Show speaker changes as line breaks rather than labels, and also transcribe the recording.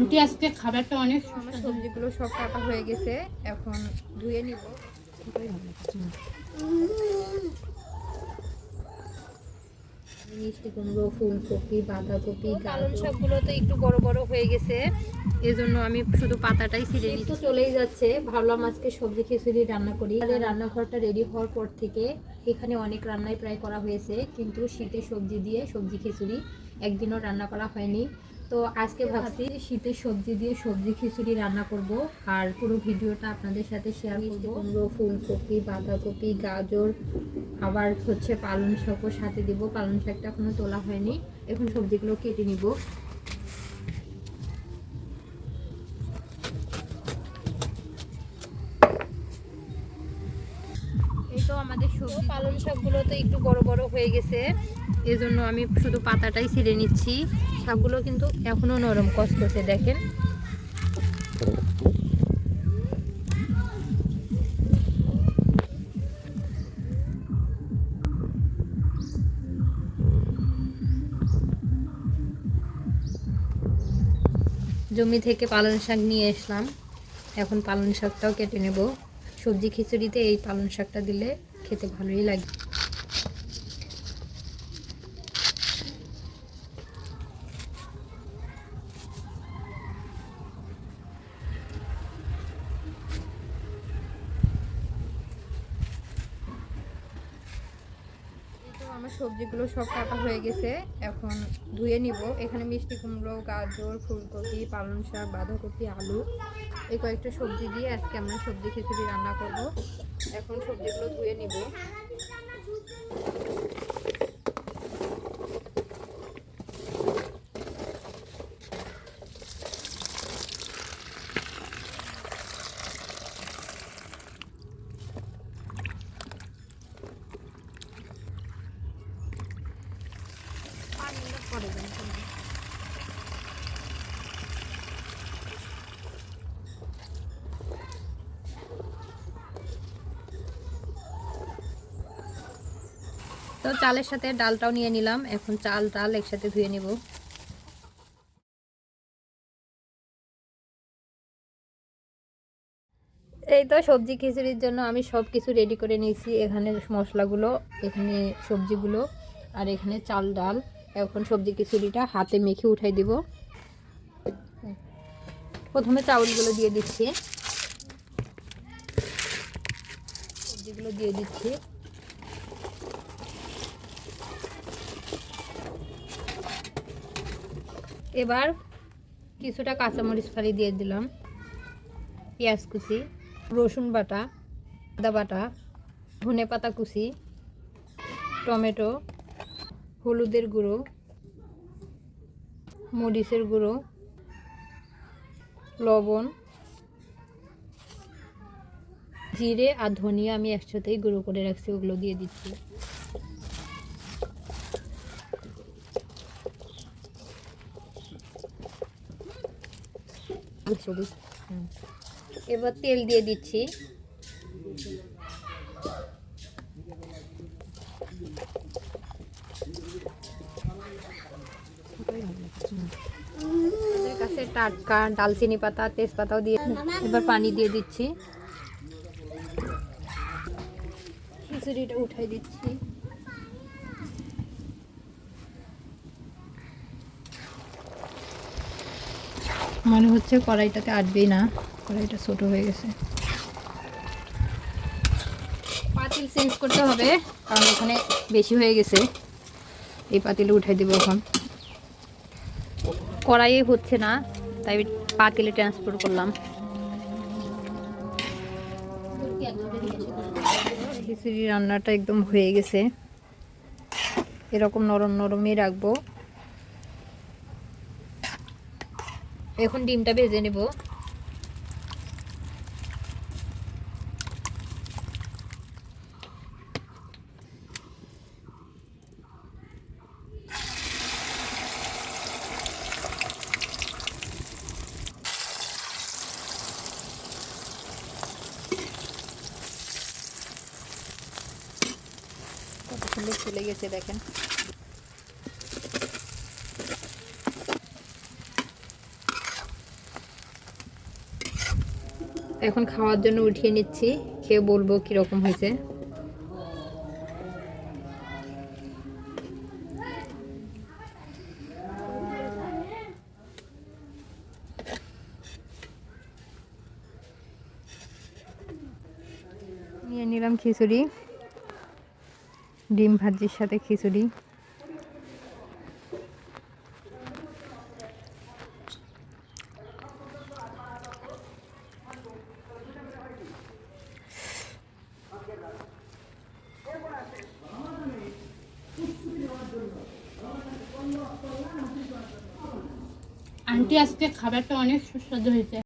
Aunty আজকে খাবারটা অনেক
আমার সবজিগুলো সব কাটা হয়ে গেছে এখন ধুয়ে নিব। মিষ্টি কুমড়ো ফুলকপি বাঁধাকপি শাকগুলো তো একটু বড় বড় হয়ে গেছে এজন্য আমি শুধু পাতাটাই ছিঁড়ে তো চলেই যাচ্ছে ভাবলাম আজকে সবজি খিচুড়ি রান্না করি। রান্নাঘরটা রেডি হওয়ার পর থেকে এখানে অনেক রান্নাই প্রায় করা হয়েছে কিন্তু শীতের সবজি দিয়ে সবজি খিচুড়ি একদিনও রান্না করা হয়নি। তো আজকে ভাবছি শীতের সবজি দিয়ে সবজি খিচুড়ি রান্না করব আর পুরো ভিডিওটা আপনাদের সাথে শেয়ার করব। কুমড়ো ফুলকপি বাঁধাকপি গাজর আবার হচ্ছে পালং শাকও সাথে দিব। পালং শাকটা এখনও তোলা হয়নি। এখন সবজিগুলো কেটে নিব। এই তো আমাদের সবজি পালং শাকগুলো তো একটু বড় বড় হয়ে গেছে। এজন্য আমি শুধু পাতাটাই ছিঁড়ে নিচ্ছি। শাকগুলো কিন্তু এখনও নরম কসকসে দেখেন। জমি থেকে পালং শাক নিয়ে আসলাম। এখন পালং শাকটাও কেটে নেব। সবজি খিচুড়িতে এই পালং শাকটা দিলে খেতে ভালোই লাগে এই তো আমার সবজিগুলো সব কাটা হয়ে গেছে। এখন ধুয়ে নিব। এখানে মিষ্টি কুমড়ো, গাজর, ফুলকপি, পালং শাক, বাঁধাকপি, আলু, এই কয়েকটা সবজি দিয়ে আজকে আমরা সবজি খিচুড়ি রান্না করব। এখন সবজিগুলো ধুয়ে নিব পরে দেন তো চালের সাথে ডালটাও নিয়ে নিলাম। এখন চাল, ডাল একসাথে ধুয়ে নিব। এই তো সবজি খিচুড়ির জন্য আমি সব কিছু রেডি করে নিয়েছি। এখানে মশলাগুলো, এখানে সবজিগুলো, আর এখানে চাল, ডাল। এখন সবজি খিচুড়িটা হাতে মেখে উঠাই দিব। প্রথমে চাউলগুলো দিয়ে দিচ্ছি। সবজিগুলো দিয়ে দিচ্ছি। এবার কিছুটা কাঁচামরিচ ফালি দিয়ে দিলাম। পেঁয়াজ কুচি, রসুন বাটা, আদা বাটা, ধনে পাতা কুচি, টমেটো, হলুদের গুঁড়ো, মরিচের গুঁড়ো, লবণ, জিরে আর ধনিয়া আমি একসাথেই গুঁড়ো করে রাখছি, ওগুলো দিয়ে দিচ্ছি। এবার তেল দিয়ে দিচ্ছি। কাছে টাটকা, ডালচিনি পাতা, তেজপাতাও দিয়ে এবার পানি দিয়ে দিচ্ছি। খিচুড়িটা উঠাই দিচ্ছি। মনে হচ্ছে কড়াইটাতে আটবেই না। কড়াইটা ছোট হয়ে গেছে। পাতিল চেঞ্জ করতে হবে, কারণ এখানে বেশি হয়ে গেছে। এই পাতিলে উঠাই দেবো এখন। কড়াইয়ে হচ্ছে না, তাই পাতিলে ট্রান্সফার করলাম। খিচুড়ি রান্নাটা একদম হয়ে গেছে। এরকম নরম নরমই রাখব। এখন ডিমটা ভেজে নেব। কত সুন্দর ফুলে গেছে দেখেন? এখন খাওয়ার জন্য উঠিয়ে নিচ্ছি। খেয়ে বলব কীরকম হয়েছে। নিয়ে নিলাম খিচুড়ি। ডিম ভাজির সাথে খিচুড়ি।
আন্টি আজকে খাবারটা অনেক সুস্বাদু হয়েছে।